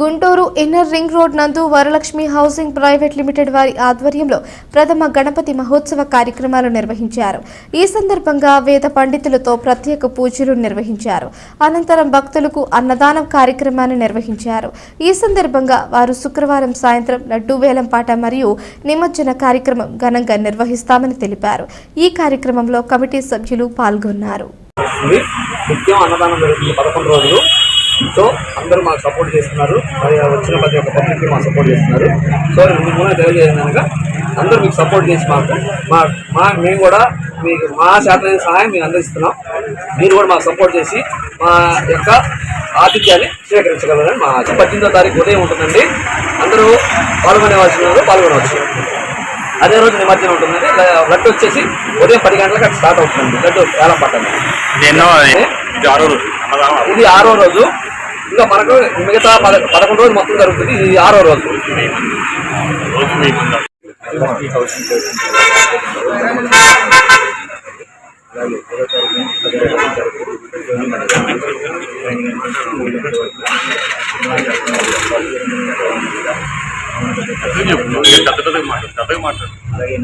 Guntur inner ring road నందు Varalakshmi housing private limited వారి ఆధ్వర్యంలో ప్రథమ గణపతి మహోత్సవ కార్యక్రమాలు నిర్వహించారు. ఈ సందర్భంగా వేద పండితులతో ప్రత్యేక పూజలు నిర్వహించారు. అనంతరం భక్తులకు అన్నదానం కార్యక్రమాన్ని నిర్వహించారు. ఈ సందర్భంగా వారు శుక్రవారం సాయంత్రం లడ్డూ వేలంపాట మరియు నిమజ్జన కార్యక్రమం ఘనంగా నిర్వహిస్తామని తెలిపారు. ఈ కార్యక్రమంలో కమిటీ సభ్యులు పాల్గొన్నారు. నిత్యం అన్నదానం జరుగుతుంది పదకొండు రోజులు. సో అందరూ మాకు సపోర్ట్ చేస్తున్నారు. మరి వచ్చిన ప్రతి ఒక్క పబ్లిక్ మాకు సపోర్ట్ చేస్తున్నారు. సో ఇందుకు మూలన తెలియజేయడం కనుక అందరూ మీకు సపోర్ట్ చేసి మాకు మా మా మేము కూడా మీకు మా శాతమైన సహాయం మేము అందిస్తున్నాం. మీరు కూడా మాకు సపోర్ట్ చేసి మా యొక్క ఆతిథ్యాన్ని స్వీకరించగలరని మా ఆశ. పద్దెనిమిదో తారీఖు ఉదయం ఉంటుందండి. అందరూ పాల్గొనేవాల్సిన పాల్గొనవచ్చు అదే రోజు నిమజ్జనం ఉంటుందండి. లడ్డు వచ్చేసి ఉదయం పది గంటలకు అక్కడ స్టార్ట్ అవుతుంది లడ్డు వేలం పట్టండి ఇది ఆరో రోజు. ఇది ఆరో రోజు. ఇంకా మనకు మిగతా పద పదకొండు రోజులు మొత్తం జరుగుతుంది. ఇది ఆరో రోజు. మాట్లాడు మాట్లాడు అలాగే